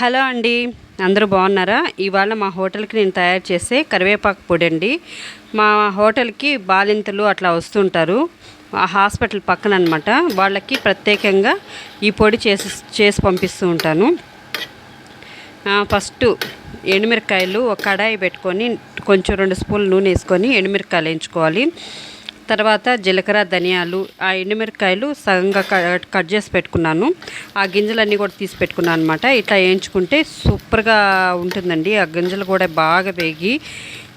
Hello అండి. అందరూ బాగున్నారా? ఇవాళ మా హోటల్కి నేను తయారు చేసే కరివేపాకు పొడి అండి మా హోటల్కి బాలింతలు అట్లా వస్తుంటారు ఆ హాస్పిటల్ పక్కన అనమాట వాళ్ళకి ప్రత్యేకంగా ఈ పొడి చేసి చేసి పంపిస్తూ ఉంటాను. ఫస్ట్ ఎండుమిరకాయలు ఒక కడాయి పెట్టుకొని కొంచెం రెండు స్పూన్లు నూనె వేసుకొని ఎండుమిరకాయలు వేయించుకోవాలి. తర్వాత జీలకర్ర ధనియాలు ఆ ఎండుమిరకాయలు సగంగా క- కట్ చేసి పెట్టుకున్నాను. ఆ గింజలన్నీ కూడా తీసి పెట్టుకున్నాను అనమాట ఇట్లా వేయించుకుంటే సూపర్గా ఉంటుందండి. ఆ గింజలు కూడా బాగా వేగి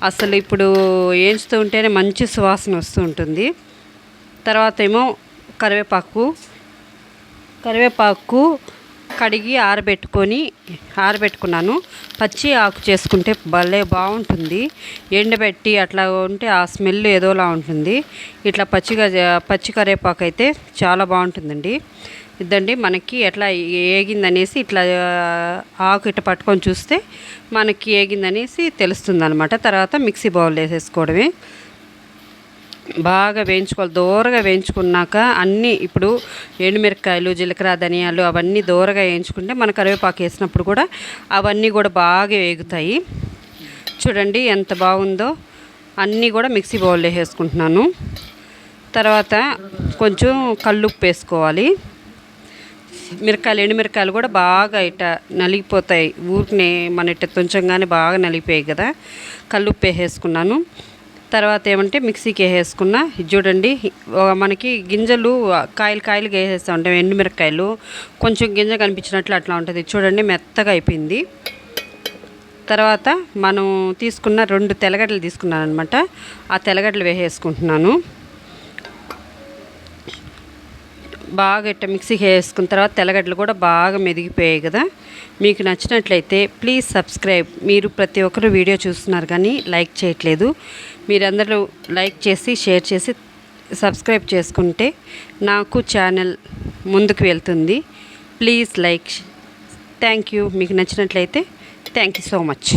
అసలు ఇప్పుడు వేయించుతూ ఉంటేనే మంచి సువాసన వస్తూ ఉంటుంది. తర్వాత ఏమో కరివేపాకు కరివేపాకు కడిగి ఆరబెట్టుకొని ఆరబెట్టుకున్నాను. పచ్చి ఆకు చేసుకుంటే భలే బాగుంటుంది. ఎండబెట్టి అట్లా ఉంటే ఆ స్మెల్ ఏదోలా ఉంటుంది. ఇట్లా పచ్చిగా పచ్చి కరేపాకు అయితే చాలా బాగుంటుందండి. ఇదండి మనకి ఎట్లా ఏగిందనేసి ఇట్లా ఆకు ఇట్లా పట్టుకొని చూస్తే మనకి ఏగిందనేసి తెలుస్తుంది అనమాట తర్వాత మిక్సీ బౌల్ వేసేసుకోవడమే. బాగా వేయించుకోవాలి. దూరగా వేయించుకున్నాక అన్నీ ఇప్పుడు ఎండుమిరకాయలు జీలకర్ర ధనియాలు అవన్నీ దూరగా వేయించుకుంటే మన కరివేపాకు వేసినప్పుడు కూడా అవన్నీ కూడా బాగా వేగుతాయి. చూడండి ఎంత బాగుందో. అన్నీ కూడా మిక్సీ బౌల్లో వేసుకుంటున్నాను. తర్వాత కొంచెం కల్లుప్పు వేసుకోవాలి. మిరకాయలు ఎండుమిరకాయలు కూడా బాగా ఇట నలిగిపోతాయి. ఊరికనే మన ఇట్ట తుంచంగానే బాగా నలిగిపోయాయి కదా. కల్లుప్పు వేసేసుకున్నాను. తర్వాత ఏమంటే మిక్సీకి వేసేసుకున్న ఇది చూడండి మనకి గింజలు కాయలు కాయలుగా వేసేస్తూ ఉంటాం ఎండుమిరకాయలు కొంచెం గింజ కనిపించినట్లు అట్లా ఉంటుంది. చూడండి మెత్తగా అయిపోయింది. తర్వాత మనం తీసుకున్న రెండు తెల్లగడ్డలు తీసుకున్నాను అనమాట ఆ తెల్లగడ్డలు వేసేసుకుంటున్నాను. బాగా ఇట్ట మిక్సీకి వేసుకున్న తర్వాత తెల్లగడ్డలు కూడా బాగా మెదిగిపోయాయి కదా. మీకు నచ్చినట్లయితే ప్లీజ్ సబ్స్క్రైబ్ మీరు ప్రతి ఒక్కరు వీడియో చూస్తున్నారు కానీ లైక్ చేయట్లేదు. మీరందరూ లైక్ చేసి షేర్ చేసి సబ్స్క్రైబ్ చేసుకుంటే నాకు ఛానల్ ముందుకు వెళ్తుంది. ప్లీజ్ లైక్ థ్యాంక్ యూ మీకు నచ్చినట్లయితే థ్యాంక్ యూ సో మచ్